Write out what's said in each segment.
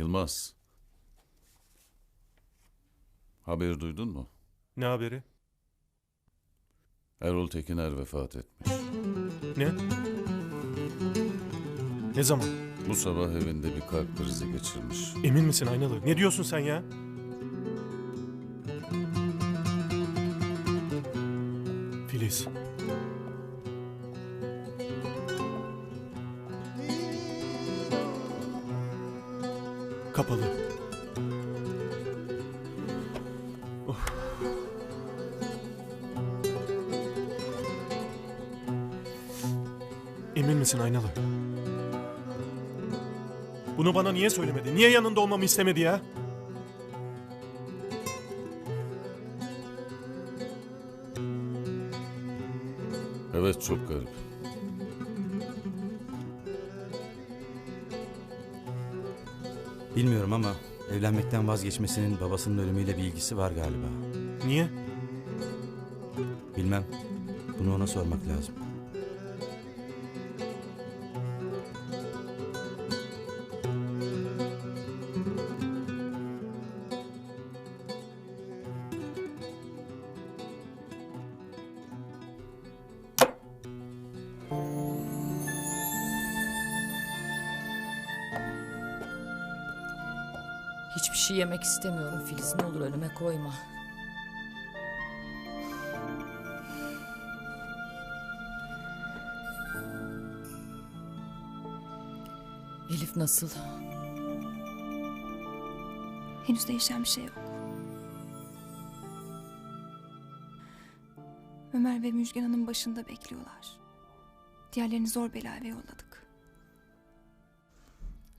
Yılmaz. Haberi duydun mu? Ne haberi? Erol Tekiner vefat etmiş. Ne? Ne zaman? Bu sabah evinde bir kalp krizi geçirmiş. Emin misin Aynalı? Ne diyorsun sen ya? Filiz. Kapalı. Of. Emin misin Aynalı? Bunu bana niye söylemedi? Niye yanında olmamı istemedi ya? Evet çok garip. Bilmiyorum ama evlenmekten vazgeçmesinin babasının ölümüyle bir ilgisi var galiba. Niye? Bilmem. Bunu ona sormak lazım. Hiçbir şey yemek istemiyorum Filiz. Ne olur önüme koyma. Elif nasıl? Henüz değişen bir şey yok. Ömer ve Müjgan Hanım başında bekliyorlar. Diğerlerini zor bela eve yolladık.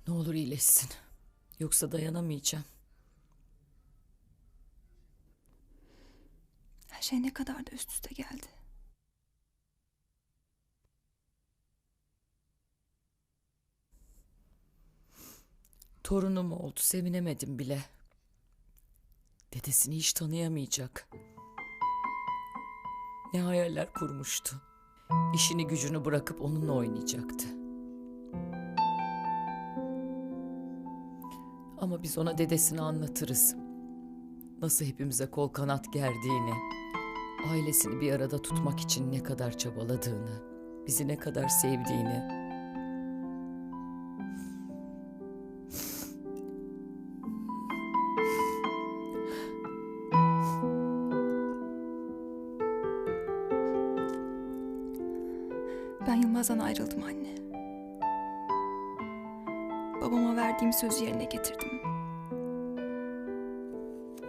Ne olur iyileşsin. Yoksa dayanamayacağım. Her şey ne kadar da üst üste geldi. Torunum oldu. Sevinemedim bile. Dedesini hiç tanıyamayacak. Ne hayaller kurmuştu. İşini gücünü bırakıp onunla oynayacaktı. Ama biz ona dedesini anlatırız. Nasıl hepimize kol kanat gerdiğini, ailesini bir arada tutmak için ne kadar çabaladığını, bizi ne kadar sevdiğini. Ben Yılmaz'dan ayrıldım anne. Babama verdiğim sözü yerine getirdim.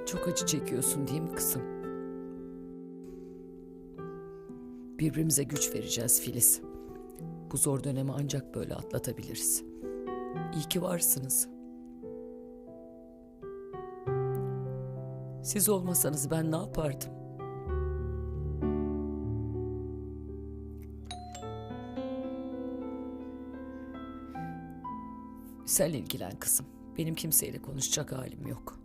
Çok acı çekiyorsun değil mi kızım? Birbirimize güç vereceğiz Filiz. Bu zor dönemi ancak böyle atlatabiliriz. İyi ki varsınız. Siz olmasanız ben ne yapardım? Sen ilgilen kızım. Benim kimseyle konuşacak halim yok.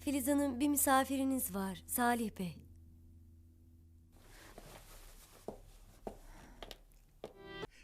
Filiz Hanım bir misafiriniz var. Salih Bey.